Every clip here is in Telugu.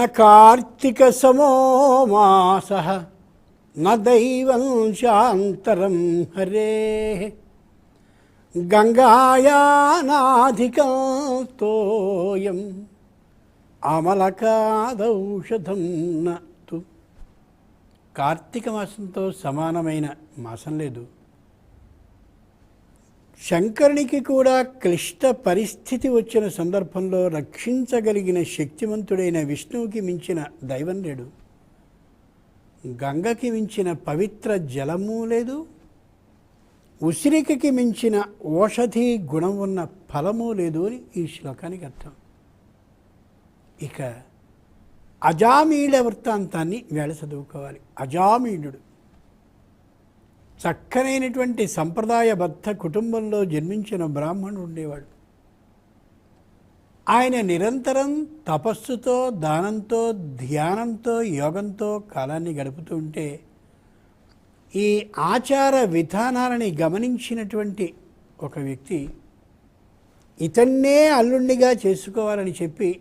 న కార్తీక సమో మాస శాంతరం హరే గంగాయానాధికం తోయం అమలకాదౌషధం నతు కార్తీక మాసంతో సమానమైన మాసం లేదు. శంకరునికి కూడా క్లిష్ట పరిస్థితి వచ్చిన సందర్భంలో రక్షించగలిగిన శక్తివంతుడైన విష్ణువుకి మించిన దైవం లేడు. గంగకి మించిన పవిత్ర జలము లేదు. ఉసిరికకి మించిన ఓషధి గుణం ఉన్న ఫలము లేదు అని ఈ శ్లోకానికి అర్థం. ఇక అజామీళ వృత్తాంతాన్ని వేళ చదువుకోవాలి. అజామీళుడు చక్కనైనటువంటి సంప్రదాయబద్ధ కుటుంబంలో జన్మించిన బ్రాహ్మణుడు ఉండేవాడు. ఆయన నిరంతరం తపస్సుతో దానంతో ధ్యానంతో యోగంతో కాలాన్ని గడుపుతూ ఉంటే ఈ ఆచార విధానాలని గమనించినటువంటి ఒక వ్యక్తి ఇతన్నే అల్లుండిగా చేసుకోవాలని చెప్పి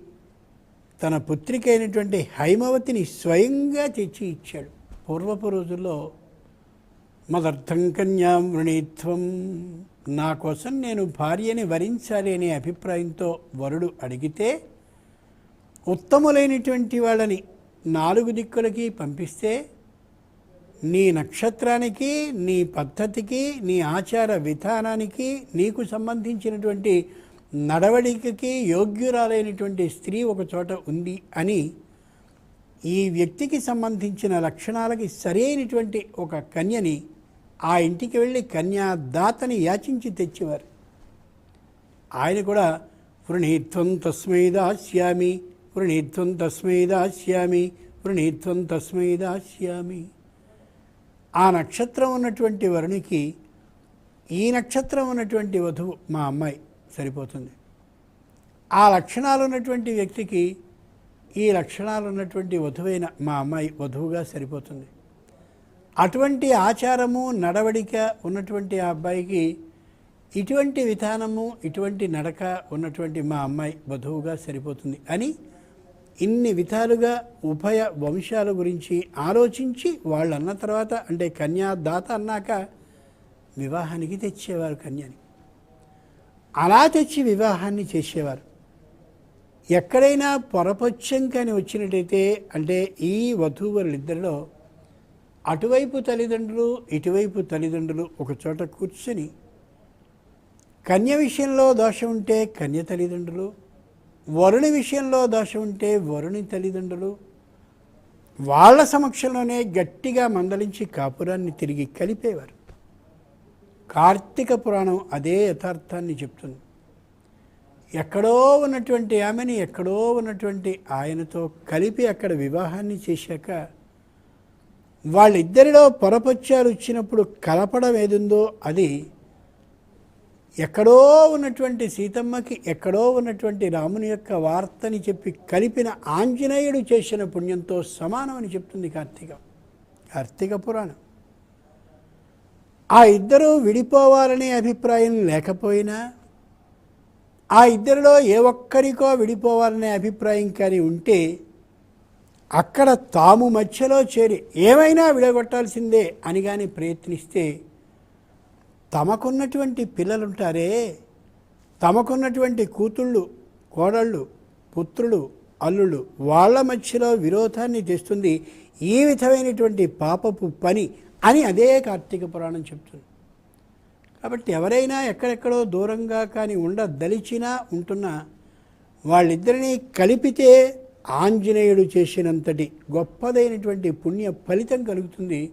తన పుత్రిక అయినటువంటి హైమవతిని స్వయంగా తెచ్చి ఇచ్చాడు. పూర్వపు రోజుల్లో మదర్థం కన్యాం వృణీత్వం. నా కోసం నేను భార్యని వరించాలి అనే అభిప్రాయంతో వరుడు అడిగితే ఉత్తములైనటువంటి వాళ్ళని నాలుగు దిక్కులకి పంపిస్తే నీ నక్షత్రానికి నీ పద్ధతికి నీ ఆచార విధానానికి నీకు సంబంధించినటువంటి నడవడికకి యోగ్యురాలైనటువంటి స్త్రీ ఒక చోట ఉంది అని ఈ వ్యక్తికి సంబంధించిన లక్షణాలకి సరైనటువంటి ఒక కన్యని ఆ ఇంటికి వెళ్ళి కన్యాదాతని యాచించి తెచ్చేవారు. ఆయన కూడా వృణీత్వం తస్మై దాస్యామి వృణీత్వం తస్మై దాస్యామి వృణీత్వం తస్మై దాస్యామి. ఆ నక్షత్రం ఉన్నటువంటి వరుణికి ఈ నక్షత్రం ఉన్నటువంటి వధువు మా అమ్మాయి సరిపోతుంది. ఆ లక్షణాలు ఉన్నటువంటి వ్యక్తికి ఈ లక్షణాలు ఉన్నటువంటి వధువైన మా అమ్మాయి వధువుగా సరిపోతుంది. అటువంటి ఆచారము నడవడిక ఉన్నటువంటి ఆ అబ్బాయికి ఇటువంటి విధానము ఇటువంటి నడక ఉన్నటువంటి మా అమ్మాయి వధువుగా సరిపోతుంది అని ఇన్ని విధాలుగా ఉభయ వంశాల గురించి ఆలోచించి వాళ్ళు అన్న తర్వాత అంటే కన్యాదాత అన్నాక వివాహానికి తెచ్చేవారు కన్యని. అలా తెచ్చి వివాహాన్ని చేసేవారు. ఎక్కడైనా పొరపచ్చం కానీ వచ్చినట్టయితే అంటే ఈ వధూవరులిద్దరిలో అటువైపు తల్లిదండ్రులు ఇటువైపు తల్లిదండ్రులు ఒక చోట కూర్చొని కన్య విషయంలో దోషం ఉంటే కన్య తల్లిదండ్రులు వరుణి విషయంలో దోషం ఉంటే వరుణి తల్లిదండ్రులు వాళ్ళ సమక్షంలోనే గట్టిగా మందలించి కాపురాన్ని తిరిగి కలిపేవారు. కార్తీక పురాణం అదే యథార్థాన్ని చెప్తుంది. ఎక్కడో ఉన్నటువంటి ఆమెని ఎక్కడో ఉన్నటువంటి ఆయనతో కలిపి అక్కడ వివాహాన్ని చేశాక వాళ్ళిద్దరిలో పొరపత్యాలు ఇచ్చినప్పుడు కలపడం ఏదుందో అది ఎక్కడో ఉన్నటువంటి సీతమ్మకి ఎక్కడో ఉన్నటువంటి రాముని యొక్క వార్తని చెప్పి కలిపిన ఆంజనేయుడు చేసిన పుణ్యంతో సమానమని చెప్తుంది కార్తీక కార్తీక పురాణం. ఆ ఇద్దరూ విడిపోవాలనే అభిప్రాయం లేకపోయినా ఆ ఇద్దరిలో ఏ ఒక్కరికో విడిపోవాలనే అభిప్రాయం కానీ ఉంటే అక్కడ తాము మధ్యలో చేరి ఏమైనా విడగొట్టాల్సిందే అని కానీ ప్రయత్నిస్తే తమకున్నటువంటి పిల్లలుంటారే. తమకున్నటువంటి కూతుళ్ళు కోడళ్ళు పుత్రులు అల్లుళ్ళు వాళ్ళ మధ్యలో విరోధాన్ని తెస్తుంది ఈ విధమైనటువంటి పాపపు పని అని అదే కార్తీక పురాణం చెప్తుంది. కాబట్టి ఎవరైనా ఎక్కడెక్కడో దూరంగా కానీ ఉండదలిచినా ఉంటున్నా వాళ్ళిద్దరినీ కలిపితే ఆంజనేయుడు చేసినంతటి గొప్పదైనటువంటి పుణ్య ఫలితం కలుగుతుంది.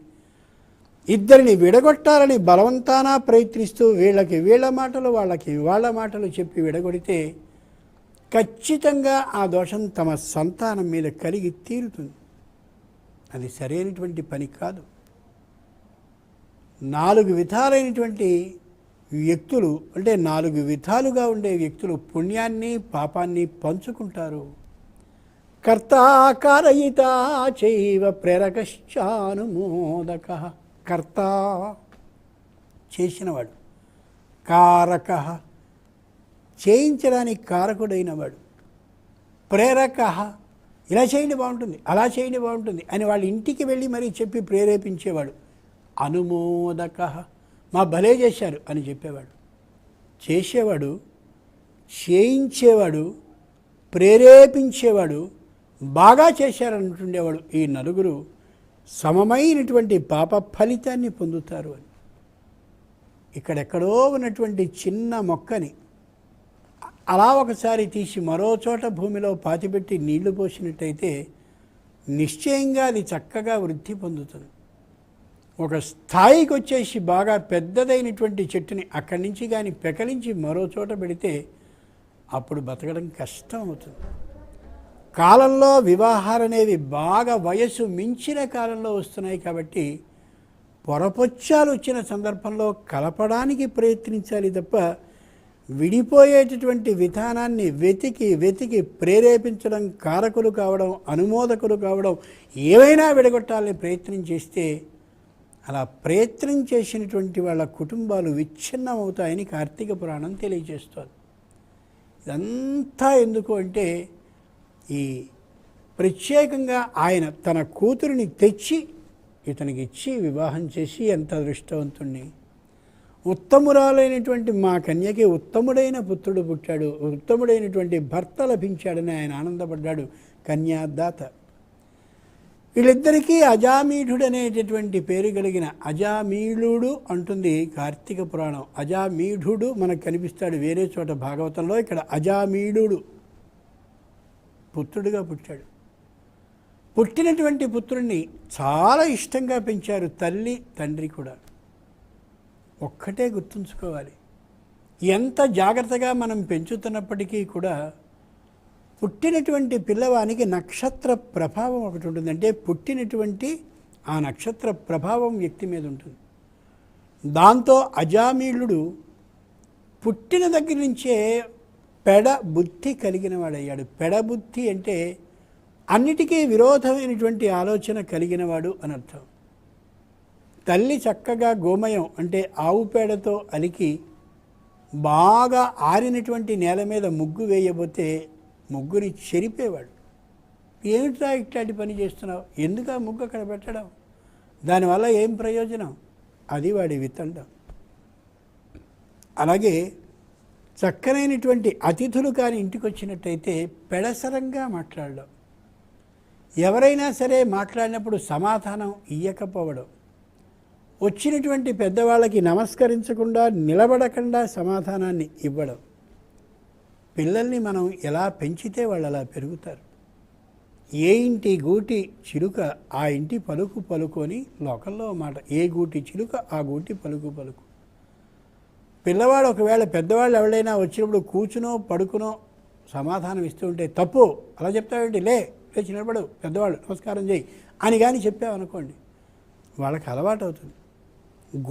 ఇద్దరిని విడగొట్టాలని బలవంతానా ప్రయత్నిస్తూ వీళ్ళకి వీళ్ళ మాటలు వాళ్ళకి వాళ్ళ మాటలు చెప్పి విడగొడితే ఖచ్చితంగా ఆ దోషం తమ సంతానం మీద కలిగి తీరుతుంది. అది సరైనటువంటి పని కాదు. నాలుగు విధాలైనటువంటి వ్యక్తులు అంటే నాలుగు విధాలుగా ఉండే వ్యక్తులు పుణ్యాన్ని పాపాన్ని పంచుకుంటారు. కర్తాకారయిత చైవ ప్రేరకశ్చానుమోదక కర్త చేసినవాడు కారక చేయించడానికి కారకుడైనవాడు ప్రేరక ఇలా చేయండి బాగుంటుంది అలా చేయండి బాగుంటుంది అని వాళ్ళ ఇంటికి వెళ్ళి మరీ చెప్పి ప్రేరేపించేవాడు అనుమోదక మా భలే చేశారు అని చెప్పేవాడు. చేసేవాడు చేయించేవాడు ప్రేరేపించేవాడు బాగా చేశారనుకుండేవాడు ఈ నలుగురు సమమైనటువంటి పాప ఫలితాన్ని పొందుతారు అని. ఇక్కడెక్కడో ఉన్నటువంటి చిన్న మొక్కని అలా ఒకసారి తీసి మరో చోట భూమిలో పాతిపెట్టి నీళ్ళు పోసినట్టయితే నిశ్చయంగా అది చక్కగా వృద్ధి పొందుతుంది. ఒక స్థాయికి వచ్చేసి బాగా పెద్దదైనటువంటి చెట్టుని అక్కడి నుంచి కానీ పెకలించి మరో చోట పెడితే అప్పుడు బతకడం కష్టం అవుతుంది కాలంలో వివాహాలు అనేవి బాగా వయస్సు మించిన కాలంలో వస్తున్నాయి కాబట్టి పొరపొచ్చాలు వచ్చిన సందర్భంలో కలపడానికి ప్రయత్నించాలి తప్ప విడిపోయేటటువంటి విధానాన్ని వెతికి వెతికి ప్రేరేపించడం కారకులు కావడం అనుమోదకులు కావడం ఏవైనా విడగొట్టాలని ప్రయత్నం చేస్తే అలా ప్రయత్నం చేసినటువంటి వాళ్ళ కుటుంబాలు విచ్ఛిన్నం అవుతాయని కార్తీక పురాణం తెలియజేస్తోంది. ఇదంతా ఎందుకు అంటే ఈ ప్రత్యేకంగా ఆయన తన కూతురిని తెచ్చి ఇతనికి ఇచ్చి వివాహం చేసి ఎంత అదృష్టవంతుణ్ణి. ఉత్తమురాలైనటువంటి మా కన్యకి ఉత్తముడైన పుత్రుడు పుట్టాడు. ఉత్తముడైనటువంటి భర్త లభించాడని ఆయన ఆనందపడ్డాడు కన్యాదాత. వీళ్ళిద్దరికీ అజామీఢుడు అనేటటువంటి పేరు కలిగిన అజామీళుడు అంటుంది కార్తీక పురాణం. అజామీఢుడు మనకు కనిపిస్తాడు వేరే చోట భాగవతంలో. ఇక్కడ అజామీళుడు పుత్రుడిగా పుట్టాడు. పుట్టినటువంటి పుత్రుణ్ణి చాలా ఇష్టంగా పెంచారు తల్లి తండ్రి కూడా. ఒక్కటే గుర్తుంచుకోవాలి. ఎంత జాగ్రత్తగా మనం పెంచుతున్నప్పటికీ కూడా పుట్టినటువంటి పిల్లవానికి నక్షత్ర ప్రభావం ఒకటి ఉంటుంది. అంటే పుట్టినటువంటి ఆ నక్షత్ర ప్రభావం వ్యక్తి మీద ఉంటుంది. దాంతో అజామీళుడు పుట్టిన దగ్గర నుంచే పెడ బుద్ధి కలిగిన వాడయ్యాడు పెడబుద్ధి అంటే అన్నిటికీ విరోధమైనటువంటి ఆలోచన కలిగినవాడు అని అర్థం తల్లి చక్కగా గోమయం అంటే ఆవు పేడతో అలికి బాగా ఆరినటువంటి నేల మీద ముగ్గు వేయబోతే ముగ్గుని చెరిపేవాడు. ఏమిట్రా ఇట్లాంటి పని చేస్తున్నావు? ఎందుకు ఆ ముగ్గు అక్కడ పెట్టడం? దానివల్ల ఏం ప్రయోజనం? అది వాడి వితండం. అలాగే చక్కనైనటువంటి అతిథులు కానీ ఇంటికి వచ్చినట్టయితే పెడసరంగా మాట్లాడడం. ఎవరైనా సరే మాట్లాడినప్పుడు సమాధానం ఇయ్యకపోవడం. వచ్చినటువంటి పెద్దవాళ్ళకి నమస్కరించకుండా నిలబడకుండా సమాధానాన్ని ఇవ్వడం. పిల్లల్ని మనం ఎలా పెంచితే వాళ్ళు అలా పెరుగుతారు. ఏ ఇంటి గూటి చిలుక ఆ ఇంటి పలుకు పలుకొని లోకల్లో మాట ఏ గూటి చిలుక ఆ గూటి పలుకు పలుకు. పిల్లవాడు ఒకవేళ పెద్దవాళ్ళు ఎవరైనా వచ్చినప్పుడు కూర్చునో పడుకునో సమాధానం ఇస్తూ ఉంటే తప్పు. అలా చెప్తావేంటి? లే లేచి నిలబడు పెద్దవాళ్ళు నమస్కారం చేయి అని కానీ చెప్పామనుకోండి వాళ్ళకి అలవాటు అవుతుంది.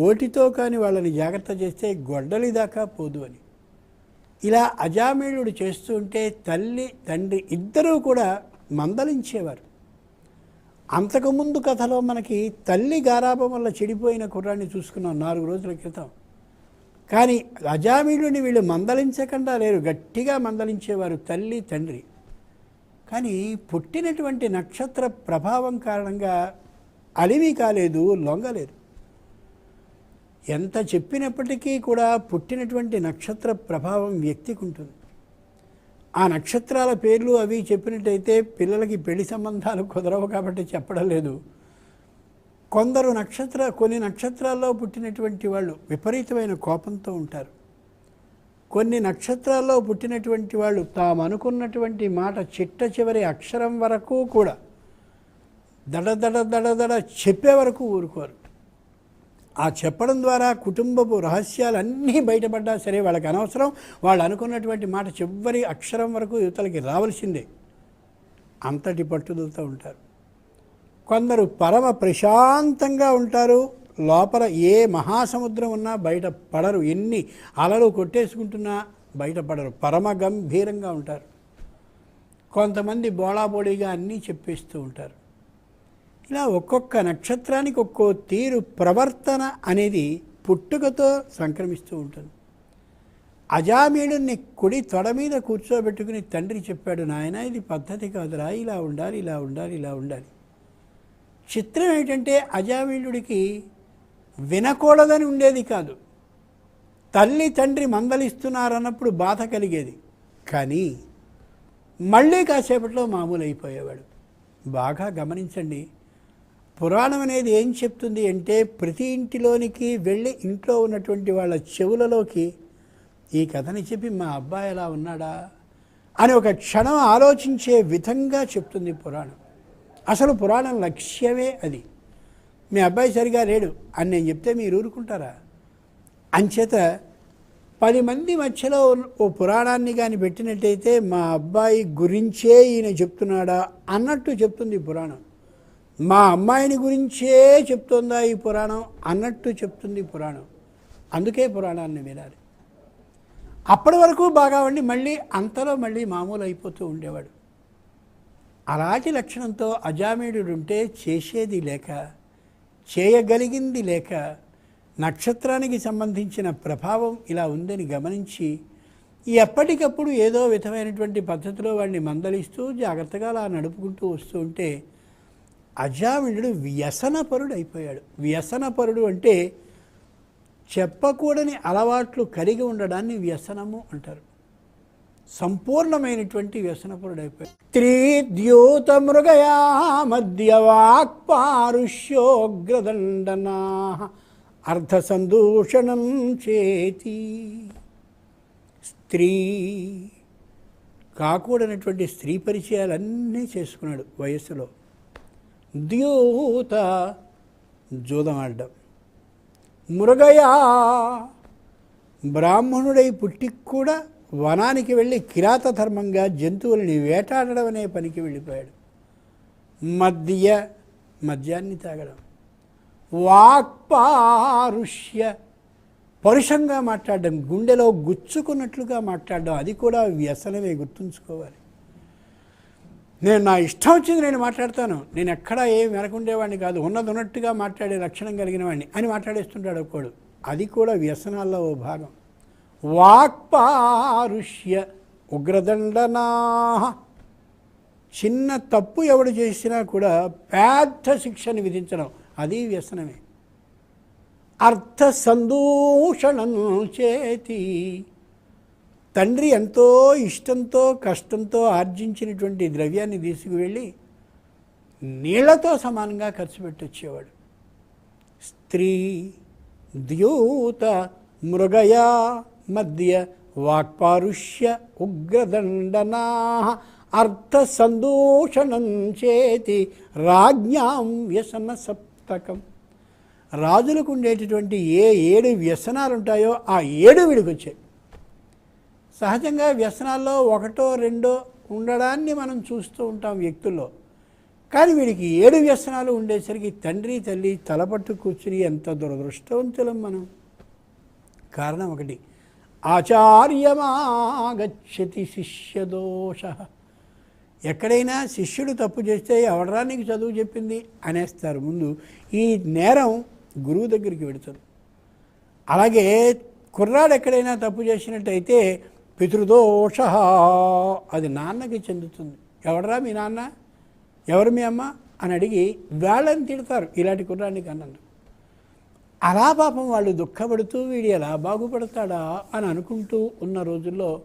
గోటితో కానీ వాళ్ళని జాగ్రత్త చేస్తే గొడ్డలి దాకా పోదు అని. ఇలా అజామీళుడు చేస్తూ ఉంటే తల్లి తండ్రి ఇద్దరూ కూడా మందలించేవారు. అంతకుముందు కథలో మనకి తల్లి గారాభం వల్ల చెడిపోయిన కుర్రాన్ని చూసుకున్నాం నాలుగు రోజుల క్రితం. కానీ అజామీలుని వీళ్ళు మందలించకుండా లేరు. గట్టిగా మందలించేవారు తల్లి తండ్రి. కానీ పుట్టినటువంటి నక్షత్ర ప్రభావం కారణంగా అలివి కాలేదు లొంగలేదు ఎంత చెప్పినప్పటికీ కూడా పుట్టినటువంటి నక్షత్ర ప్రభావం వ్యక్తికి ఉంటుంది. ఆ నక్షత్రాల పేర్లు అవి చెప్పినట్టయితే పిల్లలకి పెళ్ళి సంబంధాలు కుదరవు కాబట్టి చెప్పడం లేదు. కొందరు నక్షత్ర కొన్ని నక్షత్రాల్లో పుట్టినటువంటి వాళ్ళు విపరీతమైన కోపంతో ఉంటారు. కొన్ని నక్షత్రాల్లో పుట్టినటువంటి వాళ్ళు తాము అనుకున్నటువంటి మాట చిట్ట చివరి అక్షరం వరకు కూడా దడ దడ దడ దడ చెప్పే వరకు ఊరుకోరు. ఆ చెప్పడం ద్వారా కుటుంబపు రహస్యాలన్నీ బయటపడ్డా సరే వాళ్ళకి అనవసరం. వాళ్ళు అనుకున్నటువంటి మాట చివరి అక్షరం వరకు యువతలకి రావాల్సిందే. అంతటి పట్టుదలతో ఉంటారు. కొందరు పరమ ప్రశాంతంగా ఉంటారు. లోపల ఏ మహాసముద్రం ఉన్నా బయట పడరు. ఎన్ని అలలు కొట్టేసుకుంటున్నా బయటపడరు పరమ గంభీరంగా ఉంటారు. కొంతమంది బోళాబోళీగా అన్నీ చెప్పేస్తూ ఉంటారు. ఇలా ఒక్కొక్క నక్షత్రానికి ఒక్కో తీరు ప్రవర్తన అనేది పుట్టుకతో సంక్రమిస్తూ ఉంటుంది. అజామీడుని కుడి తొడ మీద కూర్చోబెట్టుకుని తండ్రి చెప్పాడు నాయన ఇది పద్ధతి కాదురా. ఇలా ఉండాలి ఇలా ఉండాలి ఇలా ఉండాలి. చిత్రం ఏంటంటే అజామీళుడికి వినకూడదని ఉండేది కాదు. తల్లి తండ్రి మందలిస్తున్నారన్నప్పుడు బాధ కలిగేది. కానీ మళ్ళీ కాసేపట్లో మామూలు అయిపోయేవాడు బాగా గమనించండి. పురాణం అనేది ఏం చెప్తుంది అంటే ప్రతి ఇంటిలోనికి వెళ్ళి ఇంట్లో ఉన్నటువంటి వాళ్ళ చెవులలోకి ఈ కథని చెప్పి మా అబ్బాయి ఎలా ఉన్నాడా? అని ఒక క్షణం ఆలోచించే విధంగా చెప్తుంది పురాణం. అసలు పురాణం లక్ష్యమే అది. మీ అబ్బాయి సరిగా లేడు అని నేను చెప్తే మీరు ఊరుకుంటారా? అంచేత పది మంది మధ్యలో ఓ పురాణాన్ని కానీ పెట్టినట్టయితే మా అబ్బాయి గురించే ఈయన చెప్తున్నాడా అన్నట్టు చెప్తుంది పురాణం. మా అమ్మాయిని గురించే చెప్తుందా ఈ పురాణం అన్నట్టు చెప్తుంది పురాణం. అందుకే పురాణాన్ని వినాలి. అప్పటి వరకు బాగా ఉండి మళ్ళీ అంతలో మళ్ళీ మామూలు అయిపోతూ ఉండేవాడు. అలాంటి లక్షణంతో అజామీడుడు ఉంటే చేసేది లేక చేయగలిగింది లేక నక్షత్రానికి సంబంధించిన ప్రభావం ఇలా ఉందని గమనించి ఎప్పటికప్పుడు ఏదో విధమైనటువంటి పద్ధతిలో వాడిని మందలిస్తూ జాగ్రత్తగా అలా నడుపుకుంటూ వస్తూ ఉంటే అజామినుడు వ్యసనపరుడు అయిపోయాడు వ్యసనపరుడు అంటే చెప్పకూడని అలవాట్లు కలిగి ఉండడాన్ని వ్యసనము అంటారు. సంపూర్ణమైనటువంటి వ్యసనపరుడు అయిపోయాడు త్రిద్యూత మృగయా మధ్య వాక్పారుష్యోగ్రదండనా అర్ధసందూషణం చేతి. స్త్రీ కాకూడనటువంటి స్త్రీ పరిచయాలన్నీ చేసుకున్నాడు వయస్సులో. ద్యూత జూదం ఆడడం మృగయా బ్రాహ్మణుడై పుట్టి కూడా వనానికి వెళ్ళి కిరాత ధర్మంగా జంతువుల్ని వేటాడడం అనే పనికి వెళ్ళిపోయాడు. మద్య మద్యాన్ని తాగడం. వాక్పారుష్య పరుషంగా మాట్లాడడం గుండెలో గుచ్చుకున్నట్లుగా మాట్లాడడం అది కూడా వ్యసనమే గుర్తుంచుకోవాలి. నేను నా ఇష్టం వచ్చింది నేను మాట్లాడతాను. నేను ఎక్కడా ఏం వెనకుండేవాడిని కాదు ఉన్నది ఉన్నట్టుగా మాట్లాడే లక్షణం కలిగిన వాడిని అని మాట్లాడేస్తుంటాడు ఒకడు అది కూడా వ్యసనాల్లో ఓ భాగం. వాక్పారుష్య ఉగ్రదండనా చిన్న తప్పు ఎవడు చేసినా కూడా పెద్ద శిక్షను విధించడం అది వ్యసనమే. అర్థ సందూషణం చేతి. తండ్రి ఎంతో ఇష్టంతో కష్టంతో ఆర్జించినటువంటి ద్రవ్యాన్ని తీసుకువెళ్ళి నీళ్ళతో సమానంగా ఖర్చు పెట్టొచ్చేవాడు. స్త్రీ ద్యూత మృగయా మధ్య వాక్పారుష్య ఉగ్రదండనా అర్థ సందూషణం చేతి రాజ్ఞాం వ్యసన సప్తకం. రాజులకు ఉండేటటువంటి ఏ ఏడు వ్యసనాలు ఉంటాయో ఆ ఏడు వీడికి వచ్చాయి సహజంగా వ్యసనాల్లో ఒకటో రెండో ఉండడాన్ని మనం చూస్తూ ఉంటాం వ్యక్తుల్లో. కానీ వీడికి ఏడు వ్యసనాలు ఉండేసరికి తండ్రి తల్లి తలపట్టు కూర్చుని ఎంత దురదృష్టవంతులం మనం. కారణం ఒకటి ఆచార్యమాగచ్చతి శిష్యదోష. ఎక్కడైనా శిష్యుడు తప్పు చేస్తే ఎవడరా నీకు చదువు చెప్పింది అనేస్తారు. ముందు ఈ నేరం గురువు దగ్గరికి పెడతారు అలాగే కుర్రాడు ఎక్కడైనా తప్పు చేసినట్టయితే పితృదోష. అది నాన్నకి చెందుతుంది. ఎవడరా మీ నాన్న? ఎవరు మీ అమ్మ? అని అడిగి వాళ్ళని తిడతారు. ఇలాంటి కుర్రాడిని కన్నాను. అలా పాపం వాళ్ళు దుఃఖపడుతూ వీడు ఎలా బాగుపడతాడా అని అనుకుంటూ ఉన్న రోజుల్లో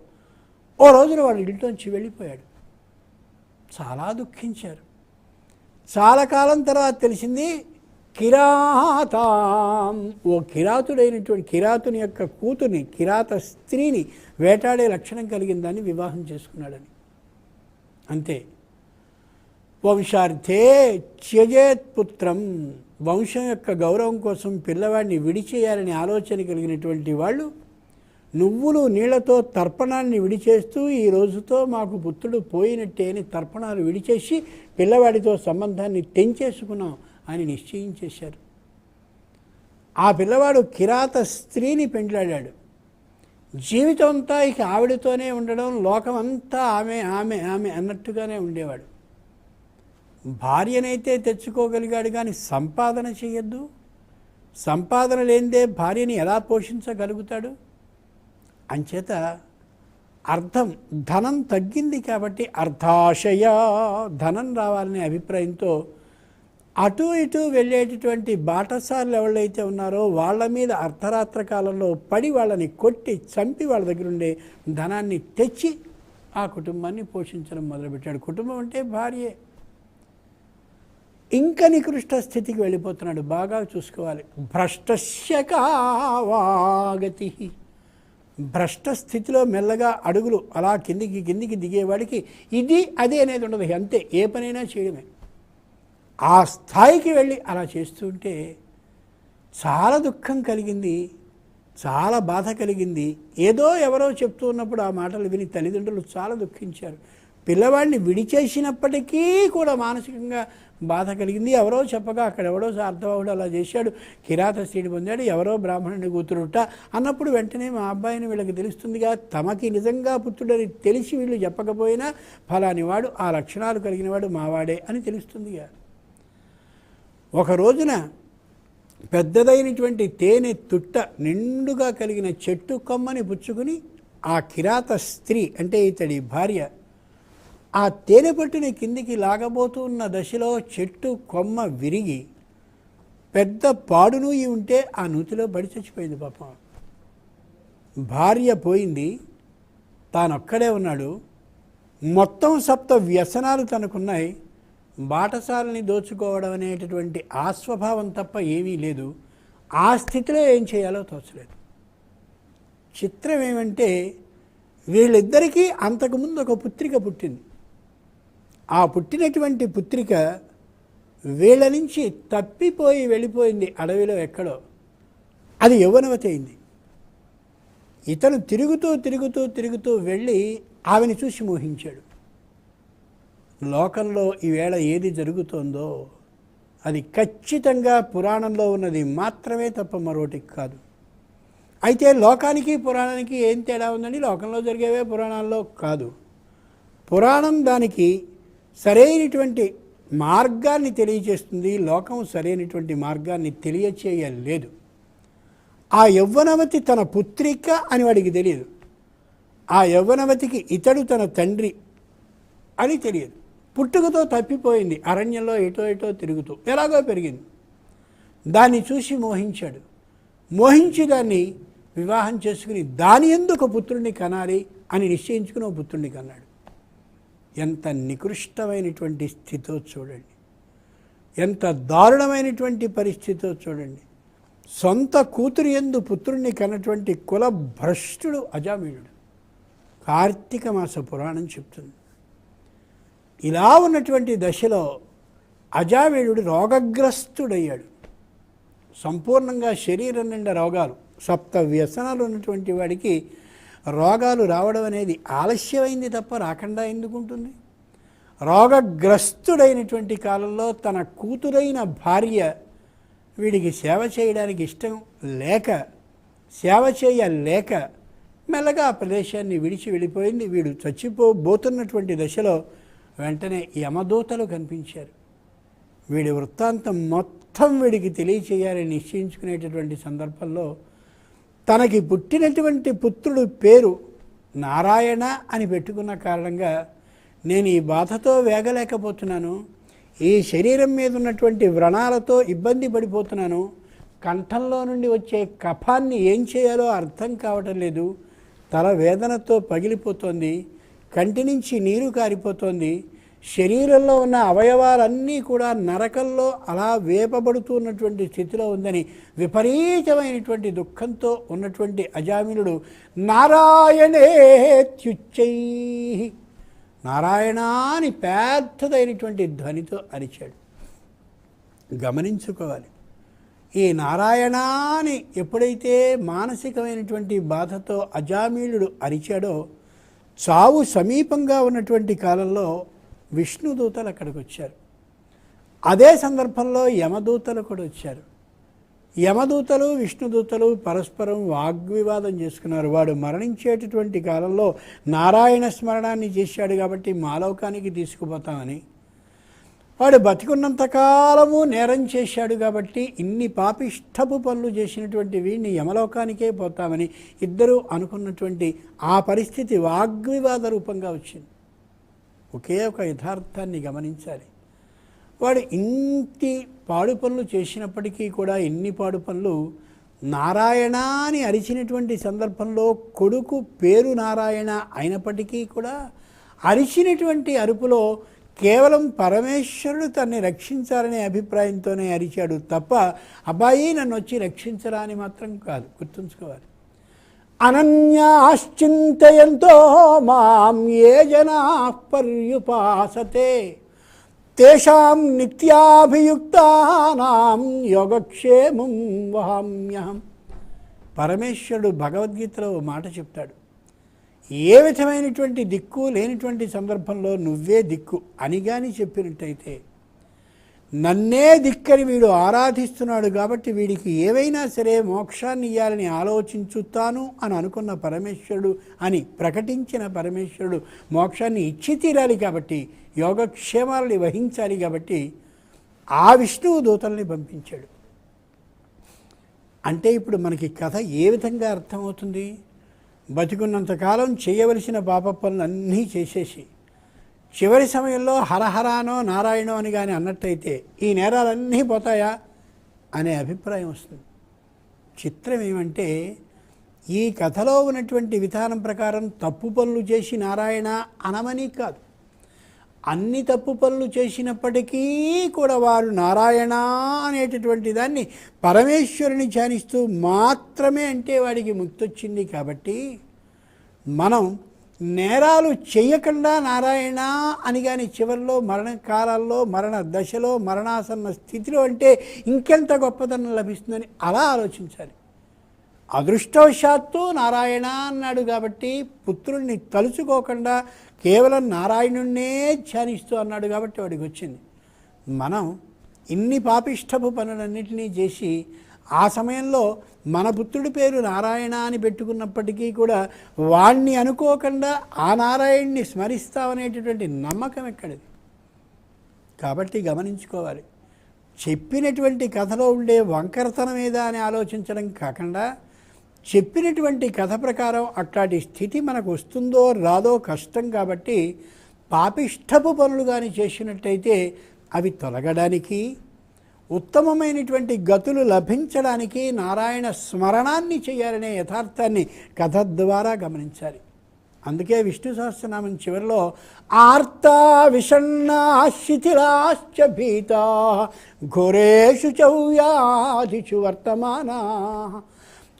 ఓ రోజున వాడు ఇంట్లోంచి వెళ్ళిపోయాడు. చాలా దుఃఖించారు. చాలా కాలం తర్వాత తెలిసింది కిరాతాం. ఓ కిరాతుడైనటువంటి కిరాతుని యొక్క కూతుర్ని కిరాత స్త్రీని వేటాడే లక్షణం కలిగిందని వివాహం చేసుకున్నాడని. అంతే. వంశార్థే త్యజేత్ పుత్రం. వంశం యొక్క గౌరవం కోసం పిల్లవాడిని విడిచేయాలని ఆలోచన కలిగినటువంటి వాళ్ళు నువ్వులు నీళ్ళతో తర్పణాన్ని విడిచేస్తూ ఈ రోజుతో మాకు పుత్రుడు పోయినట్టే అని తర్పణాలు విడిచేసి పిల్లవాడితో సంబంధాన్ని తెంచేసుకున్నాం అని నిశ్చయించేశారు ఆ పిల్లవాడు కిరాత స్త్రీని పెండ్లాడాడు. జీవితం అంతా ఇక ఆవిడతోనే ఉండడం లోకమంతా ఆమె ఆమె ఆమె అన్నట్టుగానే ఉండేవాడు. భార్యనైతే తెచ్చుకోగలిగాడు కానీ సంపాదన చేయొద్దు. సంపాదన లేనిదే భార్యని ఎలా పోషించగలుగుతాడు? అంచేత అర్థం ధనం తగ్గింది కాబట్టి అర్థాశయ ధనం రావాలనే అభిప్రాయంతో అటు ఇటు వెళ్ళేటటువంటి బాటసార్లు ఎవళ్ళైతే ఉన్నారో వాళ్ళ మీద అర్ధరాత్ర కాలంలో పడి వాళ్ళని కొట్టి చంపి వాళ్ళ దగ్గర ఉండే ధనాన్ని తెచ్చి ఆ కుటుంబాన్ని పోషించడం మొదలుపెట్టాడు. కుటుంబం అంటే భార్యే. ఇంకా నికృష్ట స్థితికి వెళ్ళిపోతున్నాడు. బాగా చూసుకోవాలి. భ్రష్టశకావాగతి భ్రష్ట స్థితిలో మెల్లగా అడుగులు అలా కిందికి కిందికి దిగేవాడికి ఇది అది అనేది ఉండదు. అంతే ఏ పనైనా చేయడమే. ఆ స్థాయికి వెళ్ళి అలా చేస్తుంటే చాలా దుఃఖం కలిగింది చాలా బాధ కలిగింది. ఏదో ఎవరో చెప్తూ ఉన్నప్పుడు ఆ మాటలు విని తల్లిదండ్రులు చాలా దుఃఖించారు. పిల్లవాడిని విడిచేసినప్పటికీ కూడా మానసికంగా బాధ కలిగింది. ఎవరో చెప్పగా అక్కడ ఎవడో సార్థవాహుడు అలా చేశాడు. కిరాత శ్రీని పొందాడు. ఎవరో బ్రాహ్మణుని కూతురుట అన్నప్పుడు వెంటనే మా అబ్బాయిని వీళ్ళకి తెలుస్తుందిగా తమకి నిజంగా పుత్రుడని తెలిసి వీళ్ళు చెప్పకపోయినా ఫలాని వాడు ఆ లక్షణాలు కలిగిన వాడు మావాడే అని తెలుస్తుందిగా. ఒక రోజున పెద్దదైనటువంటి తేనె తుట్ట నిండుగా కలిగిన చెట్టు కొమ్మని పుచ్చుకుని ఆ కిరాత స్త్రీ అంటే ఇతడి భార్య ఆ తేనెపట్టుని కిందికి లాగబోతున్న దశలో చెట్టు కొమ్మ విరిగి పెద్ద పాడును ఉంటే ఆ నూతిలో బడి చచ్చిపోయింది పాపం. భార్య పోయింది. తానొక్కడే ఉన్నాడు. మొత్తం సప్త వ్యసనాలు తనకున్నాయి. బాటసాలని దోచుకోవడం అనేటటువంటి ఆస్వభావం తప్ప ఏమీ లేదు. ఆ స్థితిలో ఏం చేయాలో తోచలేదు. చిత్రం ఏమంటే వీళ్ళిద్దరికీ అంతకుముందు ఒక పుత్రిక పుట్టింది. ఆ పుట్టినటువంటి పుత్రిక వీళ్ళ నుంచి తప్పిపోయి వెళ్ళిపోయింది అడవిలో ఎక్కడో. అది యవ్వనవతి అయింది ఇతను తిరుగుతూ తిరుగుతూ తిరుగుతూ వెళ్ళి ఆమెను చూసి మోహించాడు. లోకంలో ఈవేళ ఏది జరుగుతోందో అది ఖచ్చితంగా పురాణంలో ఉన్నది మాత్రమే తప్ప మరోటికి కాదు. అయితే లోకానికి పురాణానికి ఏం తేడా ఉందండి? లోకంలో జరిగేవే పురాణాల్లో కాదు. పురాణం దానికి సరైనటువంటి మార్గాన్ని తెలియచేస్తుంది లోకం సరైనటువంటి మార్గాన్ని తెలియచేయలేదు. ఆ యవ్వనవతి తన పుత్రిక అని వాడికి తెలియదు. ఆ యవ్వనవతికి ఇతడు తన తండ్రి అని తెలియదు. పుట్టుకతో తప్పిపోయింది. అరణ్యంలో ఎటో ఎటో తిరుగుతూ ఎలాగో పెరిగింది. దాన్ని చూసి మోహించాడు. మోహించి దాన్ని వివాహం చేసుకుని దాని ఎందుకు పుత్రుడిని కనాలి అని నిశ్చయించుకుని ఒక పుత్రుడిని కన్నాడు. ఎంత నికృష్టమైనటువంటి స్థితితో చూడండి. ఎంత దారుణమైనటువంటి పరిస్థితితో చూడండి. సొంత కూతురు ఎందు పుత్రుణ్ణి కన్నటువంటి కుల భ్రష్టుడు అజామీయుడు కార్తీక మాస పురాణం చెప్తుంది. ఇలా ఉన్నటువంటి దశలో అజామీనుడు రోగగ్రస్తుడయ్యాడు. సంపూర్ణంగా శరీరం నిండా రోగాలు సప్త వ్యసనాలు ఉన్నటువంటి వాడికి రోగాలు రావడం అనేది ఆలస్యమైంది తప్ప రాకుండా ఎందుకుంటుంది? రోగగ్రస్తుడైనటువంటి కాలంలో తన కూతురైన భార్య వీడికి సేవ చేయడానికి ఇష్టం లేక సేవ చేయలేక మెల్లగా ఆ ప్రదేశాన్ని విడిచి వెళ్ళిపోయింది. వీడు చచ్చిపోబోతున్నటువంటి దశలో వెంటనే యమదూతలు కనిపించారు. వీడి వృత్తాంతం మొత్తం వీడికి తెలియచేయాలని నిశ్చయించుకునేటటువంటి సందర్భంలో తనకి పుట్టినటువంటి పుత్రుడు పేరు నారాయణ అని పెట్టుకున్న కారణంగా నేను ఈ బాధతో వేగలేకపోతున్నాను. ఈ శరీరం మీద ఉన్నటువంటి వ్రణాలతో ఇబ్బంది పడిపోతున్నాను. కంఠంలో నుండి వచ్చే కఫాన్ని ఏం చేయాలో అర్థం కావటం లేదు. తల వేదనతో పగిలిపోతోంది. కంటి నుంచి నీరు కారిపోతోంది. శరీరంలో ఉన్న అవయవాలన్నీ కూడా నరకంలో అలా వేపబడుతున్నటువంటి స్థితిలో ఉందని విపరీతమైనటువంటి దుఃఖంతో ఉన్నటువంటి అజామినుడు నారాయణేత్యుచ్చై నారాయణ అని పెద్దదైనటువంటి ధ్వనితో అరిచాడు. గమనించుకోవాలి. ఈ నారాయణాని ఎప్పుడైతే మానసికమైనటువంటి బాధతో అజామీలుడు అరిచాడో చావు సమీపంగా ఉన్నటువంటి కాలంలో విష్ణుదూతలు అక్కడికి వచ్చారు. అదే సందర్భంలో యమదూతలు కూడా వచ్చారు. యమదూతలు విష్ణుదూతలు పరస్పరం వాగ్వివాదం చేసుకున్నారు. వాడు మరణించేటటువంటి కాలంలో నారాయణ స్మరణాన్ని చేశాడు కాబట్టి మాలోకానికి తీసుకుపోతామని. వాడు బతికున్నంత కాలము నేరం చేశాడు కాబట్టి ఇన్ని పాపిష్టపు పనులు చేసినటువంటి వీడిని యమలోకానికే పోతామని ఇద్దరూ అనుకున్నటువంటి ఆ పరిస్థితి వాగ్వివాద రూపంగా వచ్చింది. ఒకే ఒక యథార్థాన్ని గమనించాలి. వాడు ఇంటి పాడు పనులు చేసినప్పటికీ కూడా ఎన్ని పాడు పనులు నారాయణ అని అరిచినటువంటి సందర్భంలో కొడుకు పేరు నారాయణ అయినప్పటికీ కూడా అరిచినటువంటి అరుపులో కేవలం పరమేశ్వరుడు తన్ని రక్షించాలనే అభిప్రాయంతోనే అరిచాడు తప్ప అబ్బాయి నన్ను వచ్చి రక్షించరా అని మాత్రం కాదు. గుర్తుంచుకోవాలి. అనన్యాశ్చింతయంతో మాం ఏ జనా పర్యుపాసతే. తేషాం నిత్యాభియుక్తానాం యోగక్షేమం వహామ్యహం. పరమేశ్వరుడు భగవద్గీతలో మాట చెప్తాడు. ఏ విధమైనటువంటి దిక్కు లేనిటువంటి సందర్భంలో నువ్వే దిక్కు అని కానీ చెప్పినట్టయితే నన్నే దిక్కని వీడు ఆరాధిస్తున్నాడు కాబట్టి వీడికి ఏవైనా సరే మోక్షాన్ని ఇవ్వాలని ఆలోచించుతాను అని అనుకున్న పరమేశ్వరుడు అని ప్రకటించిన పరమేశ్వరుడు మోక్షాన్ని ఇచ్చి తీరాలి కాబట్టి యోగక్షేమాలని వహించాలి కాబట్టి ఆ విష్ణువు దూతల్ని పంపించాడు. అంటే ఇప్పుడు మనకి కథ ఏ విధంగా అర్థమవుతుంది? బతికున్నంతకాలం చేయవలసిన పాప పనులు అన్నీ చేసేసి చివరి సమయంలో హరహరానో నారాయణో అని కానీ అన్నట్టయితే ఈ నేరాలన్నీ పోతాయా అనే అభిప్రాయం వస్తుంది. చిత్రం ఏమంటే ఈ కథలో ఉన్నటువంటి విధానం ప్రకారం తప్పు పనులు చేసి నారాయణ అనమని కాదు. అన్ని తప్పు పనులు చేసినప్పటికీ కూడా వారు నారాయణ అనేటటువంటి దాన్ని పరమేశ్వరుని ధ్యానిస్తూ మాత్రమే అంటే వాడికి ముక్తి వచ్చింది కాబట్టి మనం నేరాలు చేయకుండా నారాయణ అని కానీ చివరిలో మరణకాలాల్లో మరణ దశలో మరణాసన్న స్థితిలో అంటే ఇంకెంత గొప్పదనం లభిస్తుందని అలా ఆలోచించాలి. అదృష్టవశాత్తు నారాయణ అన్నాడు కాబట్టి పుత్రుణ్ణి తలుచుకోకుండా కేవలం నారాయణుణ్ణే ధ్యానిస్తూ అన్నాడు కాబట్టి వాడికి వచ్చింది. మనం ఇన్ని పాపిష్టపు పనులన్నింటినీ చేసి ఆ సమయంలో మన పుత్రుడి పేరు నారాయణ అని పెట్టుకున్నప్పటికీ కూడా వాణ్ణి అనుకోకుండా ఆ నారాయణ్ణి స్మరిస్తామనేటటువంటి నమ్మకం ఎక్కడిది? కాబట్టి గమనించుకోవాలి. చెప్పినటువంటి కథలో ఉండే వంకరతనం ఏదా అని ఆలోచించడం కాకుండా చెప్పినటువంటి కథ ప్రకారం అట్లాంటి స్థితి మనకు వస్తుందో రాదో కష్టం కాబట్టి పాపిష్టపు పనులు కానీ చేసినట్టయితే అవి తొలగడానికి ఉత్తమమైనటువంటి గతులు లభించడానికి నారాయణ స్మరణాన్ని చేయాలనే యథార్థాన్ని కథ ద్వారా గమనించాలి. అందుకే విష్ణు సహస్రనామం చివరిలో ఆర్తా విషణ్ణా శిథిలాశ్చ భీతా ఘోరేషు చౌయాదిషు వర్తమానా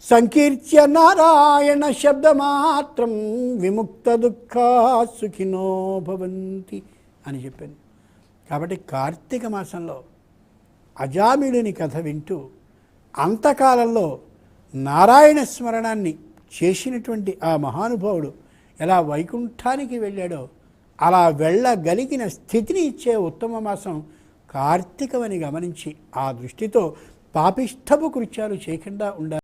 సంకీర్త్య నారాయణ శబ్దమాత్రం విముక్త దుఃఖ సుఖినో భవంతి అని చెప్పాను. కాబట్టి కార్తీక మాసంలో అజామిళుని కథ వింటూ అంతకాలంలో నారాయణ స్మరణాన్ని చేసినటువంటి ఆ మహానుభావుడు ఎలా వైకుంఠానికి వెళ్ళాడో అలా వెళ్ళగలిగిన స్థితిని ఇచ్చే ఉత్తమ మాసం కార్తీకమని గమనించి ఆ దృష్టితో పాపిష్టపు కృత్యాలు చేయకుండా ఉండాలి.